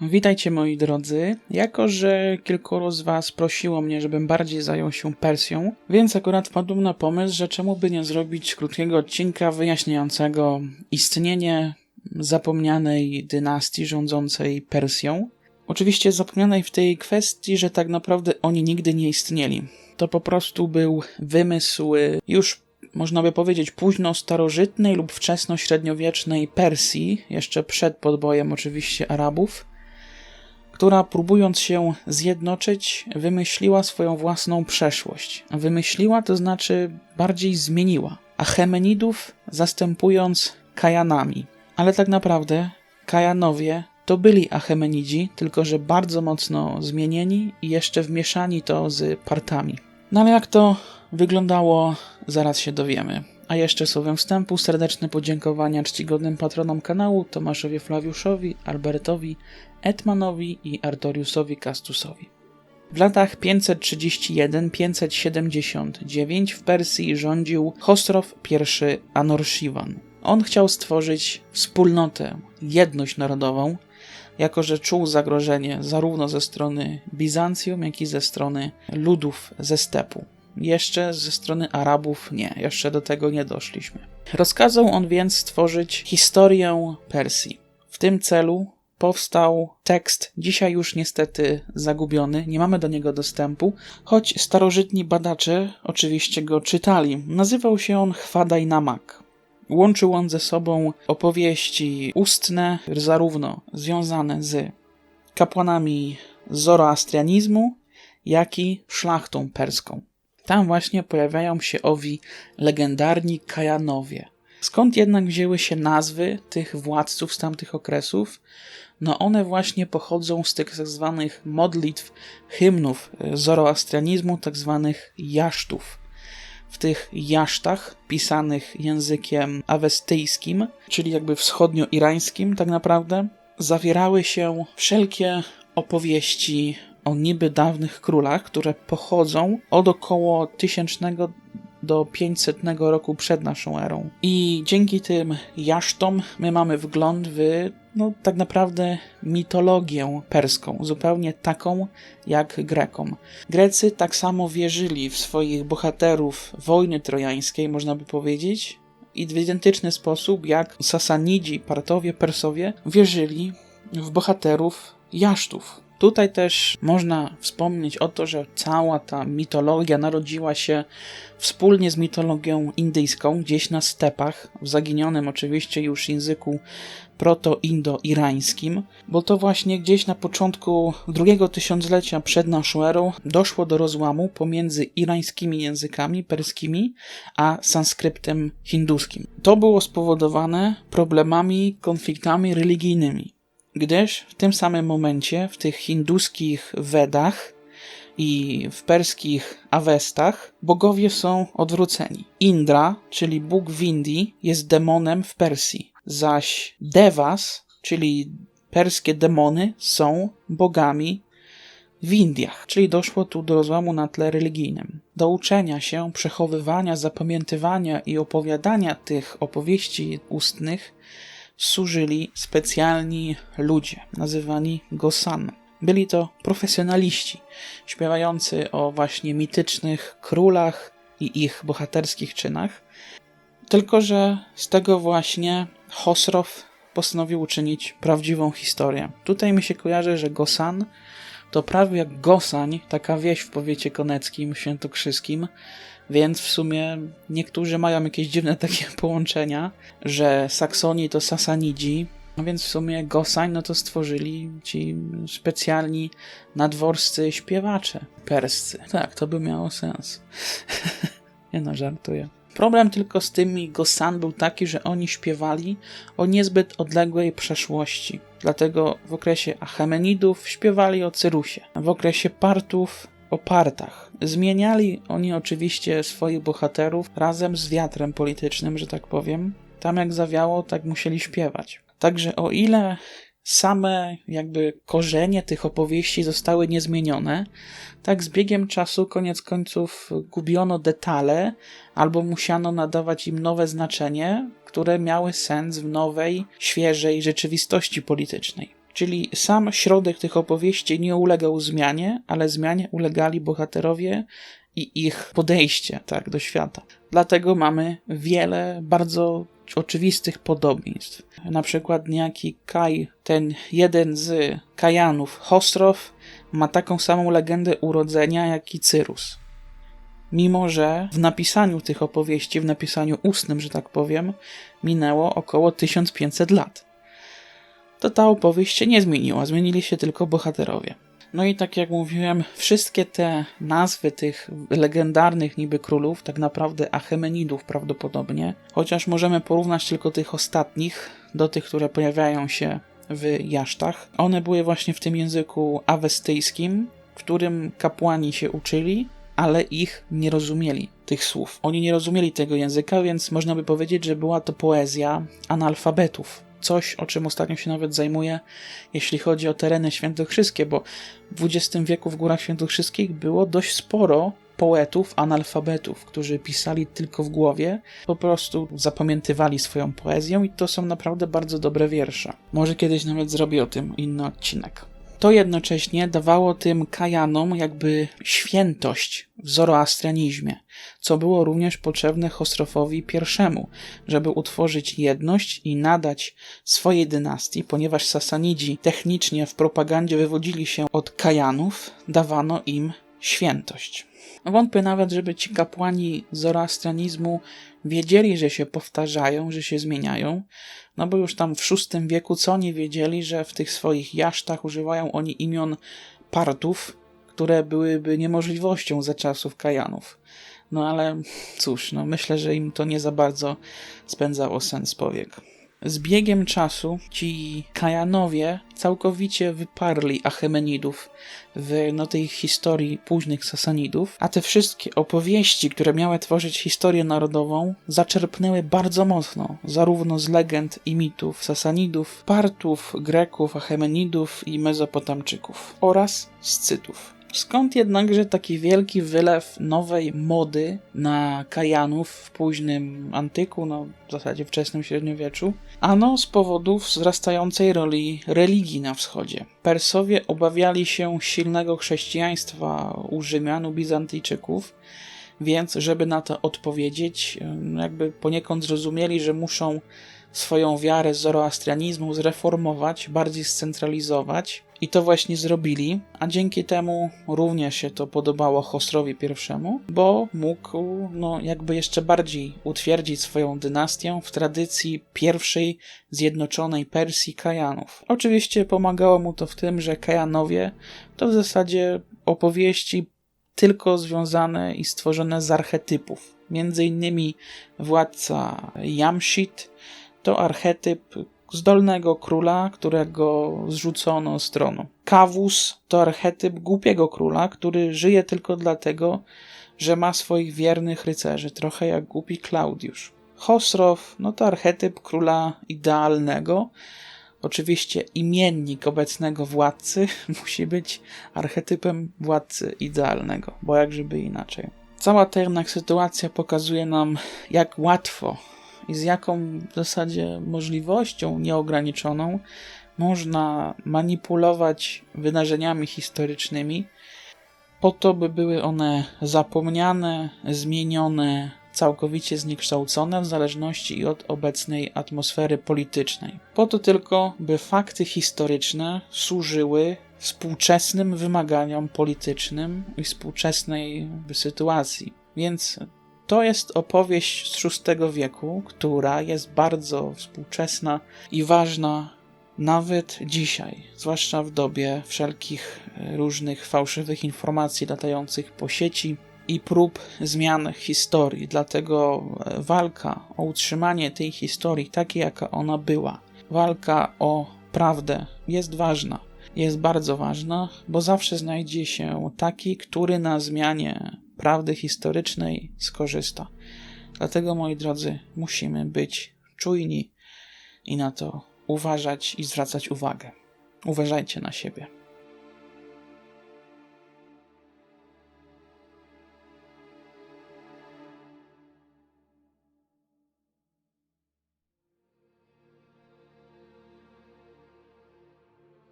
Witajcie moi drodzy. Jako, że kilkoro z Was prosiło mnie, żebym bardziej zajął się Persją, więc akurat wpadłem na pomysł, że czemu by nie zrobić krótkiego odcinka wyjaśniającego istnienie zapomnianej dynastii rządzącej Persją. Oczywiście zapomnianej w tej kwestii, że tak naprawdę oni nigdy nie istnieli. To po prostu był wymysł już można by powiedzieć późno starożytnej lub wczesno średniowiecznej Persji, jeszcze przed podbojem oczywiście Arabów, która próbując się zjednoczyć, wymyśliła swoją własną przeszłość. Wymyśliła to znaczy bardziej zmieniła. Achemenidów zastępując Kajanami. Ale tak naprawdę Kajanowie to byli Achemenidzi, tylko że bardzo mocno zmienieni i jeszcze wmieszani to z Partami. No ale jak to wyglądało, zaraz się dowiemy. A jeszcze słowem wstępu serdeczne podziękowania czcigodnym patronom kanału Tomaszowi Flawiuszowi, Albertowi, Etmanowi i Artoriusowi Castusowi. W latach 531-579 w Persji rządził Chosrow I Anurshivan. On chciał stworzyć wspólnotę, jedność narodową, jako że czuł zagrożenie zarówno ze strony Bizancjum, jak i ze strony ludów ze stepu. Jeszcze ze strony Arabów nie, jeszcze do tego nie doszliśmy. Rozkazał on więc stworzyć historię Persji. W tym celu powstał tekst, dzisiaj już niestety zagubiony, nie mamy do niego dostępu, choć starożytni badacze oczywiście go czytali. Nazywał się on Chwadaj Namak. Łączył on ze sobą opowieści ustne, zarówno związane z kapłanami zoroastrianizmu, jak i szlachtą perską. Tam właśnie pojawiają się owi legendarni Kajanowie. Skąd jednak wzięły się nazwy tych władców z tamtych okresów? No one właśnie pochodzą z tych tak zwanych modlitw, hymnów zoroastrianizmu, tak zwanych jasztów. W tych jasztach, pisanych językiem awestyjskim, czyli jakby wschodnio-irańskim tak naprawdę, zawierały się wszelkie opowieści o niby dawnych królach, które pochodzą od około 1000 do 500 roku przed naszą erą. I dzięki tym jasztom my mamy wgląd w no, tak naprawdę mitologię perską, zupełnie taką jak Grekom. Grecy tak samo wierzyli w swoich bohaterów wojny trojańskiej, można by powiedzieć, i w identyczny sposób jak Sasanidzi, Partowie, Persowie wierzyli w bohaterów jasztów, Tutaj też można wspomnieć o to, że cała ta mitologia narodziła się wspólnie z mitologią indyjską, gdzieś na stepach, w zaginionym oczywiście już języku proto-indo-irańskim, bo to właśnie gdzieś na początku drugiego tysiąclecia przed naszą erą doszło do rozłamu pomiędzy irańskimi językami perskimi a sanskryptem hinduskim. To było spowodowane problemami, konfliktami religijnymi gdyż w tym samym momencie w tych hinduskich Wedach i w perskich Awestach bogowie są odwróceni. Indra, czyli bóg Windi, jest demonem w Persji, zaś Devas, czyli perskie demony, są bogami w Indiach, czyli doszło tu do rozłamu na tle religijnym. Do uczenia się, przechowywania, zapamiętywania i opowiadania tych opowieści ustnych służyli specjalni ludzie, nazywani Gosan. Byli to profesjonaliści, śpiewający o właśnie mitycznych królach i ich bohaterskich czynach. Tylko, że z tego właśnie Hosrow postanowił uczynić prawdziwą historię. Tutaj mi się kojarzy, że Gosan to prawie jak Gosań, taka wieś w powiecie koneckim, świętokrzyskim, więc w sumie niektórzy mają jakieś dziwne takie połączenia, że Saksoni to Sasanidzi, no więc w sumie Gosań no to stworzyli ci specjalni nadworscy śpiewacze perscy. Tak, to by miało sens. Nie no, żartuję. Problem tylko z tymi Gosan był taki, że oni śpiewali o niezbyt odległej przeszłości. Dlatego w okresie Achemenidów śpiewali o Cyrusie, w okresie Partów o Partach. Zmieniali oni oczywiście swoich bohaterów razem z wiatrem politycznym, że tak powiem. Tam jak zawiało, tak musieli śpiewać. Także o ile same jakby korzenie tych opowieści zostały niezmienione, tak z biegiem czasu koniec końców gubiono detale albo musiano nadawać im nowe znaczenie, które miały sens w nowej, świeżej rzeczywistości politycznej. Czyli sam środek tych opowieści nie ulegał zmianie, ale zmianie ulegali bohaterowie i ich podejście tak, do świata. Dlatego mamy wiele bardzo oczywistych podobieństw. Na przykład niejaki Kaj, ten jeden z Kajanów, Hosrow, ma taką samą legendę urodzenia jak i Cyrus. Mimo, że w napisaniu tych opowieści, w napisaniu ustnym, że tak powiem, minęło około 1500 lat. To ta opowieść się nie zmieniła, zmienili się tylko bohaterowie. No i tak jak mówiłem, wszystkie te nazwy tych legendarnych niby królów, tak naprawdę Achemenidów prawdopodobnie, chociaż możemy porównać tylko tych ostatnich do tych, które pojawiają się w jasztach. One były właśnie w tym języku awestyjskim, którym kapłani się uczyli, ale ich nie rozumieli, tych słów. Oni nie rozumieli tego języka, więc można by powiedzieć, że była to poezja analfabetów coś, o czym ostatnio się nawet zajmuję, jeśli chodzi o tereny świętokrzyskie, bo w XX wieku w Górach Świętokrzyskich było dość sporo poetów, analfabetów, którzy pisali tylko w głowie, po prostu zapamiętywali swoją poezją i to są naprawdę bardzo dobre wiersze. Może kiedyś nawet zrobię o tym inny odcinek. To jednocześnie dawało tym kajanom jakby świętość w zoroastrianizmie, co było również potrzebne Chosrofowi I, żeby utworzyć jedność i nadać swojej dynastii, ponieważ Sasanidzi technicznie w propagandzie wywodzili się od kajanów, dawano im świętość. Wątpię nawet, żeby ci kapłani zoroastrianizmu wiedzieli, że się powtarzają, że się zmieniają, no bo już tam w VI wieku co oni wiedzieli, że w tych swoich jasztach używają oni imion partów, które byłyby niemożliwością za czasów Kajanów. No ale cóż, no myślę, że im to nie za bardzo spędzało sens powiek. Z biegiem czasu ci Kajanowie całkowicie wyparli Achemenidów w no, tej historii późnych Sasanidów, a te wszystkie opowieści, które miały tworzyć historię narodową, zaczerpnęły bardzo mocno zarówno z legend i mitów Sasanidów, Partów, Greków, Achemenidów i Mezopotamczyków oraz z Cytów. Skąd jednakże taki wielki wylew nowej mody na kajanów w późnym antyku, no w zasadzie wczesnym średniowieczu? Ano z powodów wzrastającej roli religii na wschodzie. Persowie obawiali się silnego chrześcijaństwa u Rzymian, u Bizantyjczyków, więc żeby na to odpowiedzieć, jakby poniekąd zrozumieli, że muszą swoją wiarę z zoroastrianizmu zreformować, bardziej scentralizować. I to właśnie zrobili, a dzięki temu również się to podobało Chosrowi I, bo mógł no, jakby jeszcze bardziej utwierdzić swoją dynastię w tradycji pierwszej zjednoczonej Persji Kajanów. Oczywiście pomagało mu to w tym, że Kajanowie to w zasadzie opowieści tylko związane i stworzone z archetypów. Między innymi władca Jamshid, to archetyp zdolnego króla, którego zrzucono z tronu. Kawus to archetyp głupiego króla, który żyje tylko dlatego, że ma swoich wiernych rycerzy, trochę jak głupi Klaudiusz. Chosrow no to archetyp króla idealnego. Oczywiście imiennik obecnego władcy musi być archetypem władcy idealnego, bo jakżeby inaczej. Cała ta jednak sytuacja pokazuje nam, jak łatwo i z jaką w zasadzie możliwością nieograniczoną można manipulować wydarzeniami historycznymi, po to, by były one zapomniane, zmienione, całkowicie zniekształcone w zależności od obecnej atmosfery politycznej. Po to tylko, by fakty historyczne służyły współczesnym wymaganiom politycznym i współczesnej sytuacji. Więc to jest opowieść z VI wieku, która jest bardzo współczesna i ważna nawet dzisiaj, zwłaszcza w dobie wszelkich e, różnych fałszywych informacji latających po sieci i prób zmian historii. Dlatego e, walka o utrzymanie tej historii takiej, jaka ona była, walka o prawdę jest ważna. Jest bardzo ważna, bo zawsze znajdzie się taki, który na zmianie prawdy historycznej skorzysta. Dlatego, moi drodzy, musimy być czujni i na to uważać i zwracać uwagę. Uważajcie na siebie.